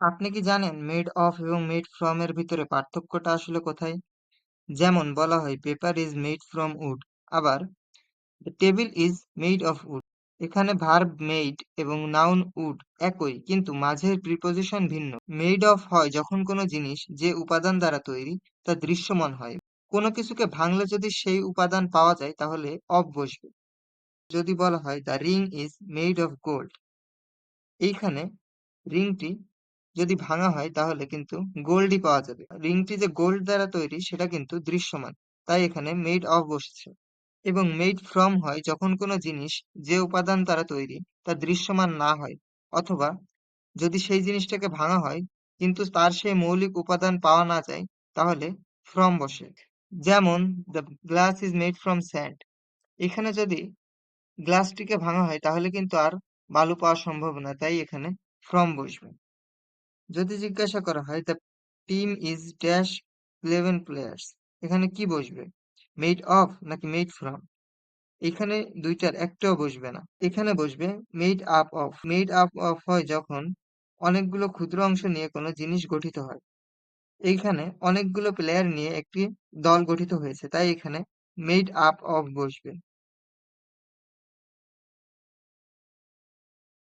আপনি কি জানেন মেড অফ এবং মেড ফ্রম এর ভিতরে পার্থক্যটা আসলে কোথায়? যেমন বলা হয় paper is made from wood আবার table is made of wood এখানে ভার্ব মেড এবং নাউন উড একই, কিন্তু মাঝের প্রিপোজিশন ভিন্ন। মেড অফ হয় যখন কোনো জিনিস যে উপাদান দ্বারা তৈরি, তা দৃশ্যমান হয়। কোনো কিছুকে ভাঙলে যদি সেই উপাদান পাওয়া যায়, তাহলে অফ বসবে। যদি বলা হয় the ring is made of gold এইখানে রিংটি যদি ভাঙা হয় তাহলে কিন্তু গোল্ডই পাওয়া যাবে। রিংটি যে গোল্ড দ্বারা তৈরি সেটা কিন্তু দৃশ্যমান, তাই এখানে মেড অফ বসেছে। এবং মেড ফ্রম হয় যখন কোনো জিনিস যে উপাদান দ্বারা তৈরি তা দৃশ্যমান না হয়, অথবা যদি সেই জিনিসটাকে ভাঙা হয় কিন্তু তার সেই মৌলিক উপাদান পাওয়া না যায়, তাহলে ফ্রম বসে। যেমন the glass is made from sand এখানে যদি গ্লাসটিকে ভাঙা হয় তাহলে কিন্তু আর বালু পাওয়া সম্ভব না তাই এখানে ফ্রম বসবে। যদি জিজ্ঞাসা করা হয় the team is dash eleven players এখানে কি বসবে? মেড অফ নাকি মেড ফ্রম এখানে দুইটার, একটাও বসবে না। এখানে বসবে made up of made up of হয় যখন অনেকগুলো ক্ষুদ্র অংশ নিয়ে কোনো জিনিস গঠিত হয়। এইখানে অনেকগুলো প্লেয়ার নিয়ে একটি দল গঠিত হয়েছে, তাই এখানে মেড আপ অফ বসবে।